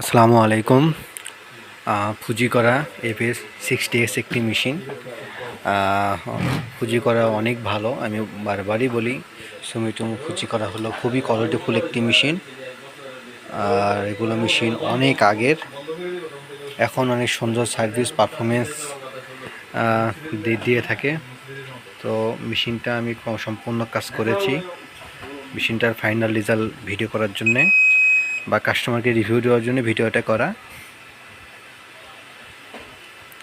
আসসালামু আলাইকুম। ফুজি করা এফএস সিক্সটি এস একটি মেশিন ফুজি করা অনেক ভালো। আমি বারবারই বলি সুমিটুমু ফুজি করা হলো খুবই কোয়ালিটিফুল একটি মেশিন আর এগুলো মেশিন অনেক আগের। এখন অনেক সুন্দর সার্ভিস পারফরমেন্স দিয়ে থাকে। তো মেশিনটা আমি সম্পূর্ণ কাজ করেছি। মেশিনটার ফাইনাল রেজাল্ট ভিডিও করার জন্যে। বা কাস্টমারকে রিভিউ দেওয়ার জন্য ভিডিওটা করা।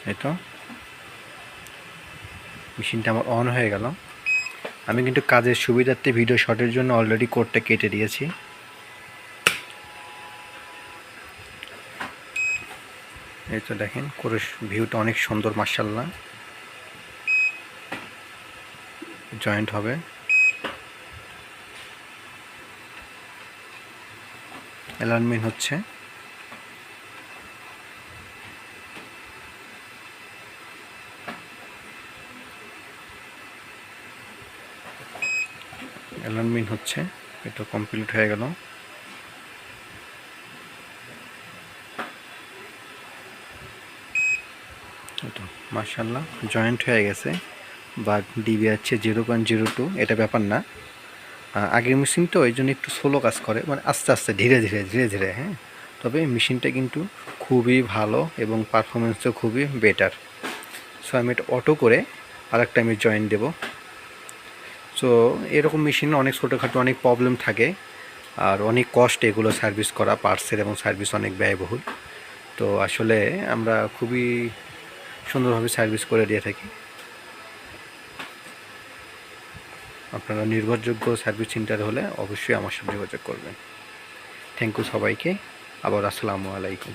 এই তো। মেশিনটা আমার অন হয়ে গেল। আমি কিন্তু কাজের সুবিধার্থে ভিডিও শটের জন্য অলরেডি কোডটা কেটে দিয়েছি। এই তো দেখেন করে ভিউটা অনেক সুন্দর মার্শাল্লাহ জয়েন্ট হবে। অ্যালাইনমেন্ট হচ্ছে। অ্যালাইনমেন্ট হচ্ছে, এটা কমপ্লিট হয়ে গেল। মার্শাল্লাহ জয়েন্ট হয়ে গেছে বা ডিবি আছে জিরো পয়েন্ট জিরো টু, এটা ব্যাপার না। আগের মেশিন তো ওই জন্য একটু স্লো কাজ করে মানে আস্তে আস্তে, ধীরে ধীরে ধীরে ধীরে হ্যাঁ? তবে মেশিনটা কিন্তু খুবই ভালো এবং পারফরমেন্সও খুবই বেটার সো আমি এটা অটো করে আরেকটা আমি জয়েন দেব। সো এরকম মেশিনে অনেক ছোটোখাটো অনেক প্রবলেম থাকে, আর অনেক কষ্ট এগুলো সার্ভিস করা পার্সেল এবং সার্ভিস অনেক ব্যয়বহুল। তো আসলে আমরা খুবই সুন্দরভাবে সার্ভিস করে দিয়ে থাকি। আপনারা নির্ভরযোগ্য সার্ভিস সেন্টার হলে অবশ্যই আমার সাথে যোগাযোগ করবেন। থ্যাংক ইউ সবাইকে। আবার আসসালামু আলাইকুম।